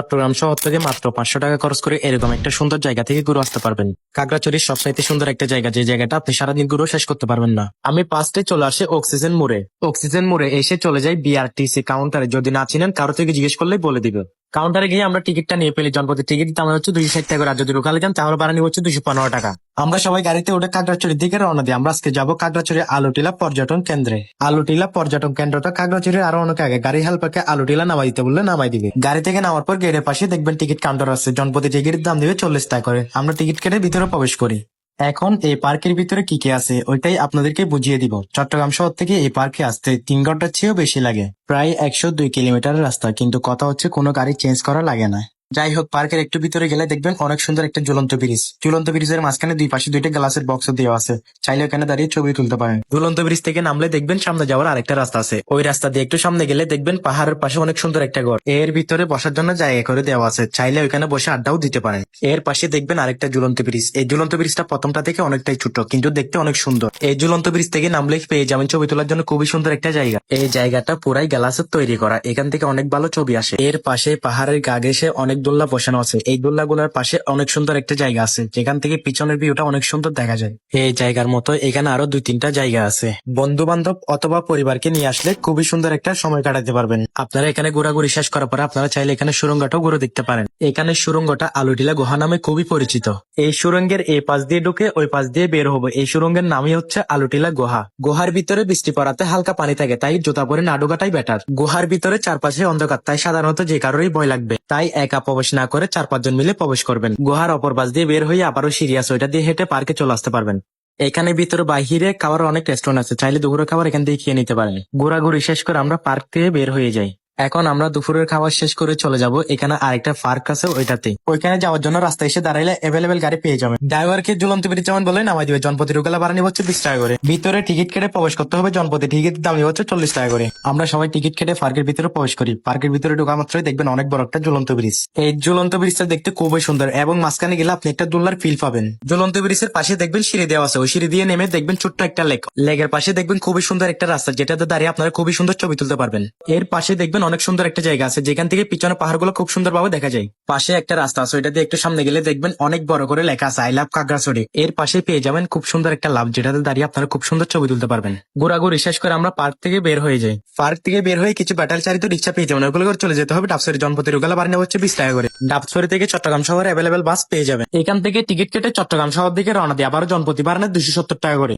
চট্টগ্রাম শহর থেকে মাত্র পাঁচশো টাকা খরচ করে এরকম একটা সুন্দর জায়গা থেকে ঘুরে আসতে পারবেন। কাকড়াচড়ির সবচাইতে সুন্দর একটা জায়গা যে জায়গাটা আপনি সারাদিন ঘুরেও শেষ করতে পারবেন না। আমি পাঁচটে চলে আসে অক্সিজেন মোড়ে অক্সিজেন মোড়ে এসে চলে যাই বিআরটিসি কাউন্টারে যদি না চিনেন, কারও থেকে জিজ্ঞেস করলেই বলে দিবে। কাউন্টারে গিয়ে আমরা টিকিটটা নিয়ে পেলি জনপতি টিকিট দাম হচ্ছে দুইশো ষাট টাকা যদি লোকালে যান তাহলে ভাড়া নিব হচ্ছে দুইশো পনেরো টাকা। আমরা সবাই গাড়িতে উঠে কাকড়াচড়ির দিকে রওনা দিই। আমরা আজকে যাব কাকড়াচড়ি আলুটিলা পর্যটন কেন্দ্রে। আলুটিলা পর্যটন কেন্দ্রটা কাকড়াচড়ির আরও অনেক আগে গাড়ি হেল্পারকে আলুটিলা নামাই দিতে বললে নামাই দিবে। গাড়ি থেকে নামার পর গেটের পাশে দেখবেন টিকিট কাউন্টার আছে। জনপতি টিকিটের দাম দিবে চল্লিশ টাকা করে। আমরা টিকিট কেটে ভিতরে প্রবেশ করি। এখন এই পার্কের ভিতরে কি কি আছে, ওইটাই আপনাদেরকে বুঝিয়ে দিব। চট্টগ্রাম শহর থেকে এই পার্কে আসতে তিন ঘণ্টার চেয়েও বেশি লাগে। প্রায় একশো দুই কিলোমিটারের রাস্তা, কিন্তু কথা হচ্ছে কোনো গাড়ি চেঞ্জ করা লাগে না। যাই হোক পার্কের একটু ভিতরে গেলে দেখবেন অনেক সুন্দর একটা ঝুলন্ত ব্রিজ। ঝুলন্ত ব্রিজের মাঝখানে দুই পাশে দুইটা গ্লাসের বক্স দেওয়া আছে। চাইলে ওখানে দাঁড়িয়ে ছবি তুলতে পারেন। ঝুলন্ত ব্রিজ থেকে নামলে দেখবেন সামনে যাওয়ার আরেকটা রাস্তা আছে। ওই রাস্তা দিয়ে একটু সামনে গেলে দেখবেন পাহাড়ের পাশে অনেক সুন্দর একটা ঘর। এর ভিতরে বসার জন্য জায়গা করে দেওয়া আছে। চাইলে ওইখানে বসে আড্ডাও দিতে পারেন। এর পাশে দেখবেন আরেকটা ঝুলন্ত ব্রিজ। এই ঝুলন্ত ব্রিজটা প্রথমটা থেকে অনেকটাই ছোট, কিন্তু দেখতে অনেক সুন্দর। এই ঝুলন্ত ব্রিজ থেকে নামলে পেয়ে যাবেন ছবি তোলার জন্য খুবই সুন্দর একটা জায়গা। এই জায়গাটা পুরাই গ্লাসের তৈরি করা। এখান থেকে অনেক ভালো ছবি আসে। এর পাশে পাহাড়ের গা ঘেসে অনেক দোল্লা বসানো আছে। এই দোল্লা গুলার পাশে অনেক সুন্দর একটা জায়গা আছে, যেখান থেকে পিছনের ভিউটা অনেক সুন্দর দেখা যায়। এই জায়গার মতো এখানে আরও দুই তিনটা জায়গা আছে। বন্ধু বান্ধব অথবা পরিবারকে নিয়ে আসলে খুবই সুন্দর একটা সময় কাটাতে পারবেন। আপনারা এখানে ঘোরাঘুরি শেষ করার পরে আপনারা চাইলে এখানে সুরঙ্গটাও ঘুরে দেখতে পারেন। এখানে সুরঙ্গটা আলুটিলা গুহা নামে খুবই পরিচিত। এই সুরঙ্গের এই পাশ দিয়ে ঢুকে ওই পাশ দিয়ে বের হব। এই সুরঙ্গের নামই হচ্ছে আলুটিলা গুহা। গুহার ভিতরে বৃষ্টি পড়াতে হালকা পানি থাকে, তাই জুতা পরে না ঢোকাটাই বেটার গুহার ভিতরে চারপাশে অন্ধকার, তাই সাধারণত যে কারোরই ভয় লাগবে। তাই একা প্রবেশ না করে চার পাঁচজন মিলে প্রবেশ করবেন। গুহার অপর পাশ দিয়ে বের হয়ে আবারও সিরিয়াস ওইটা দিয়ে হেঁটে পার্কে চলে আসতে পারবেন। এখানে ভিতরে বাহিরে খাওয়ার অনেক রেস্টুরেন্ট আছে, চাইলে দুপুরের খাবার এখান থেকে খেয়ে নিতে পারেন। ঘোরাঘুরি শেষ করে আমরা পার্ক থেকে বের হয়ে যাই। এখন আমরা দুপুরের খাবার শেষ করে চলে যাব। এখানে আরেকটা পার্ক আছে ওইটাতে। ওইখানে যাওয়ার জন্য রাস্তায় এসে দাঁড়াইলে অ্যাভেলেবেল গাড়ি পেয়ে যাবেন ড্রাইভারকে জুলন্ত ব্রিজ যেমন বলে, নামাই দিবে। জনপতি রুগালা ভাড়া নিবে হচ্ছে বিশ টাকা করে। ভিতরে টিকিট কেটে প্রবেশ করতে হবে। জনপতি টিকিট দাম নিবে হচ্ছে চল্লিশ টাকা করে। আমরা সবাই টিকিট কেটে পার্কের ভিতরে প্রবেশ করি। পার্কের ভিতরে ঢোকা মাত্রই দেখবেন অনেক বড় একটা ঝুলন্ত ব্রিজ। এই ঝুলন্ত ব্রিজটা দেখতে খুবই সুন্দর এবং মাঝখানে গেলে আপনি একটা দোল্লার ফিল পাবেন। ঝুলন্ত ব্রিজের পাশে দেখবেন সিঁড়ি দেওয়া আছে। ওই সিঁড়ি দিয়ে নেমে দেখবেন ছোট্ট একটা লেক লেকের পাশে দেখবেন খুবই সুন্দর একটা রাস্তা, যেটাতে দাঁড়িয়ে আপনারা খুবই সুন্দর ছবি তুলতে পারবেন। এর পাশে দেখবেন অনেক সুন্দর একটা জায়গা আছে। যেখান থেকে পিছনে পাহাড়গুলো খুব সুন্দর ভাবে দেখা যায়। পাশে একটা রাস্তা আছে, ওইটা দিয়ে একটু সামনে গেলে দেখবেন অনেক বড় করে লেখা আছে, আই লাভ কাগড়াছড়ি এর পাশে পেয়ে যাবেন খুব সুন্দর একটা লাভ, যেটাতে দাঁড়িয়ে আপনারা খুব সুন্দর ছবি তুলতে পারবেন। ঘোরাঘুরি শেষ করে আমরা পার্ক থেকে বের হয়ে যাই। পার্ক থেকে বের হয়ে কিছু ব্যাটাল চারিত রিক্সা পেয়ে যাবেন। ওগুলো করে চলে যেতে হবে। ডাবসরি জনপতি রুগালা বাড়ি নেওয়া হচ্ছে বিশ টাকা করে। ডাবসরি থেকে চট্টগ্রাম শহরে অ্যাভেলেবেল বাস পেয়ে যাবেন। এখান থেকে টিকিট কেটে চট্টগ্রাম শহর দিকে রওনা দিয়ে আবার জনপতি বাড়ানে দুশো সত্তর টাকা করে।